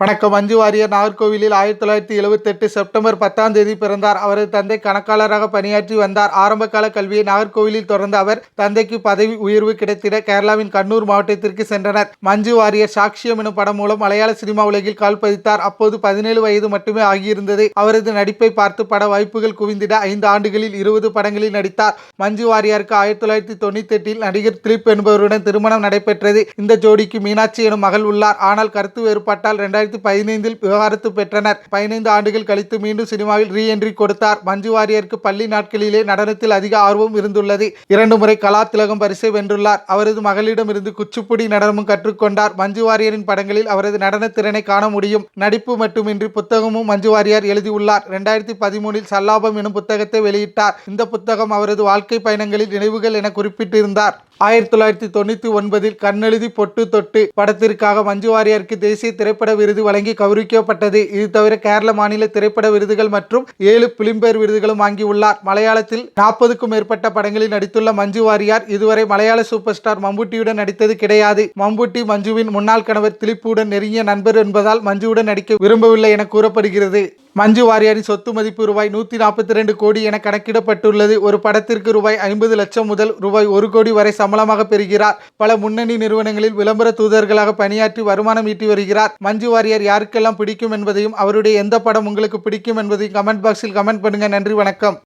வணக்கம். மஞ்சு வாரியர் நாகர்கோவிலில் ஆயிரத்தி தொள்ளாயிரத்தி எழுபத்தெட்டு செப்டம்பர் பத்தாம் தேதி பிறந்தார். அவரது தந்தை கணக்காளராக பணியாற்றி வந்தார். ஆரம்பகால கல்வியை நாகர்கோவிலில் தொடர்ந்த அவர் தந்தைக்கு பதவி உயர்வு கிடைத்திட கேரளாவின் கண்ணூர் மாவட்டத்திற்கு சென்றனர். மஞ்சு வாரியர் சாக்ஷியம் எனும் படம் மூலம் மலையாள சினிமா உலகில் கால் பதித்தார். அப்போது பதினேழு வயது மட்டுமே ஆகியிருந்தது. அவரது நடிப்பை பார்த்து பட வாய்ப்புகள் குவிந்திட ஐந்து ஆண்டுகளில் இருபது படங்களில் நடித்தார். மஞ்சு வாரியாருக்கு ஆயிரத்தி தொள்ளாயிரத்தி தொண்ணூத்தி எட்டில் நடிகர் திலீப் என்பவருடன் திருமணம் நடைபெற்றது. இந்த ஜோடிக்கு மீனாட்சி எனும் மகள் உள்ளார். ஆனால் கருத்து வேறுபாட்டால் இரண்டாயிரத்தி பதினைந்தில் விவகாரத்து பெற்றனர். பதினைந்து ஆண்டுகள் கழித்து மீண்டும் சினிமாவில் ரீ என்ட்ரி கொடுத்தார். மஞ்சு வாரியருக்கு பள்ளி நாட்களிலே நடனத்தில் அதிக ஆர்வம் இருந்துள்ளது. இரண்டு முறை கலா திலகம் பரிசை வென்றுள்ளார். அவரது மகளிடமிருந்து குச்சிப்புடி நடனமும் கற்றுக்கொண்டார். மஞ்சு வாரியரின் படங்களில் அவரது நடன திறனை காண முடியும். நடிப்பு மட்டுமின்றி புத்தகமும் மஞ்சு வாரியார் எழுதியுள்ளார். இரண்டாயிரத்தி பதிமூனில் சல்லாபம் எனும் புத்தகத்தை வெளியிட்டார். இந்த புத்தகம் அவரது வாழ்க்கை பயணங்களில் நினைவுகள் என குறிப்பிட்டிருந்தார். ஆயிரத்தி தொள்ளாயிரத்தி தொண்ணூத்தி ஒன்பதில் கண்ணெழுதி பொட்டு தொட்டு படத்திற்காக மஞ்சு வாரியாருக்கு தேசிய திரைப்பட விருது விருது வழங்கி கௌரவிக்கப்பட்டது. இது தவிர கேரள மாநில திரைப்பட விருதுகள் மற்றும் ஏழு பிலிம்பேர் விருதுகளும் வாங்கியுள்ளார். மலையாளத்தில் நாற்பதுக்கும் மேற்பட்ட படங்களில் நடித்துள்ள மஞ்சு வாரியார் இதுவரை மலையாள சூப்பர் ஸ்டார் மம்புட்டியுடன் நடித்தது கிடையாது. மம்புட்டி மஞ்சுவின் முன்னாள் கணவர் திலிப்புடன் நெருங்கிய நண்பர் என்பதால் மஞ்சுவுடன் நடிக்க விரும்பவில்லை என கூறப்படுகிறது. மஞ்சு வாரியாரின் சொத்து மதிப்பு ரூபாய் நூற்றி நாற்பத்தி ரெண்டு கோடி என கணக்கிடப்பட்டுள்ளது. ஒரு படத்திற்கு ரூபாய் ஐம்பது லட்சம் முதல் ரூபாய் ஒரு கோடி வரை சம்பளமாக பெறுகிறார். பல முன்னணி நிறுவனங்களில் விளம்பர தூதர்களாக பணியாற்றி வருமானம் ஈட்டி வருகிறார். மஞ்சு வாரியார் யாருக்கெல்லாம் பிடிக்கும் என்பதையும் அவருடைய எந்த படம் உங்களுக்கு பிடிக்கும் என்பதையும் கமெண்ட் பாக்ஸில் கமெண்ட் பண்ணுங்க. நன்றி வணக்கம்.